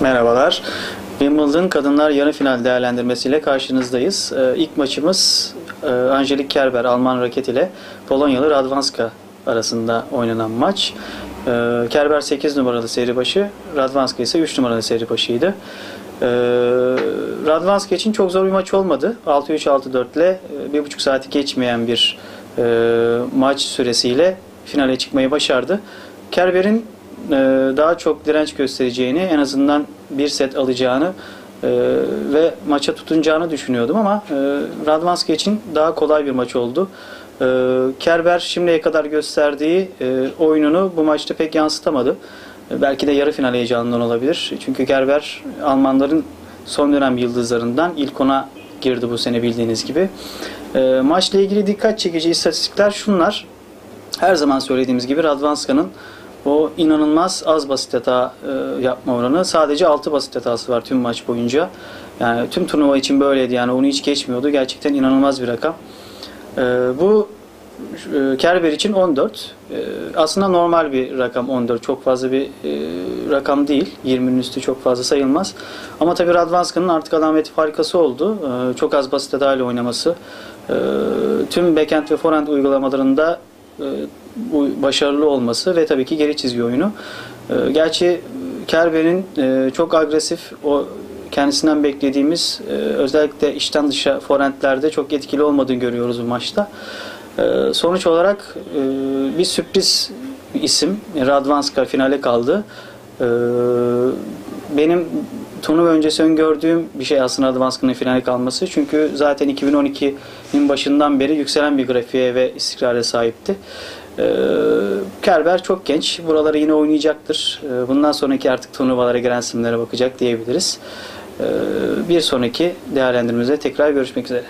Merhabalar. Wimbledon Kadınlar Yarı Final değerlendirmesiyle karşınızdayız. Ee, ilk maçımız e, Angelique Kerber Alman raket ile Polonyalı Radwanska arasında oynanan maç. Ee, Kerber 8 numaralı seri başı, Radwanska ise 3 numaralı seri başıydı. Ee, Radwanska için çok zor bir maç olmadı. 6-3-6-4 ile e, bir buçuk saati geçmeyen bir e, maç süresiyle finale çıkmayı başardı. Kerber'in e, daha çok direnç göstereceğini, en azından bir set alacağını e, ve maça tutunacağını düşünüyordum ama e, Radwanska için daha kolay bir maç oldu. E, Kerber şimdiye kadar gösterdiği e, oyununu bu maçta pek yansıtamadı. E, belki de yarı final heyecanından olabilir. Çünkü Kerber Almanların son dönem yıldızlarından ilk ona girdi bu sene bildiğiniz gibi. E, maçla ilgili dikkat çekici istatistikler şunlar. Her zaman söylediğimiz gibi Radwanska'nın o inanılmaz az basit hata e, yapma oranı. Sadece 6 basit hatası var tüm maç boyunca. Yani tüm turnuva için böyleydi yani onu hiç geçmiyordu. Gerçekten inanılmaz bir rakam. E, bu e, Kerber için 14. E, aslında normal bir rakam 14. Çok fazla bir rakam değil. 20'nin üstü çok fazla sayılmaz. Ama tabii Radwanska'nın artık alameti farikası oldu. Çok az basit hata ile oynaması. Tüm backhand ve forehand uygulamalarında bu başarılı olması ve tabii ki geri çizgi oyunu. E, gerçi Kerber'in e, çok agresif o kendisinden beklediğimiz e, özellikle içten dışa forehandlerde çok etkili olmadığını görüyoruz bu maçta. E, sonuç olarak e, bir sürpriz isim Radwanska finale kaldı. E, benim turnuva öncesi öngördüğüm bir şey aslında Radwanska'nın finale kalması. Çünkü zaten 2012'nin başından beri yükselen bir grafiğe ve istikrara sahipti. Ee, Kerber çok genç. Buraları yine oynayacaktır. Ee, bundan sonraki artık turnuvalara gelen isimlere bakacak diyebiliriz. Ee, bir sonraki değerlendirmemizde tekrar görüşmek üzere.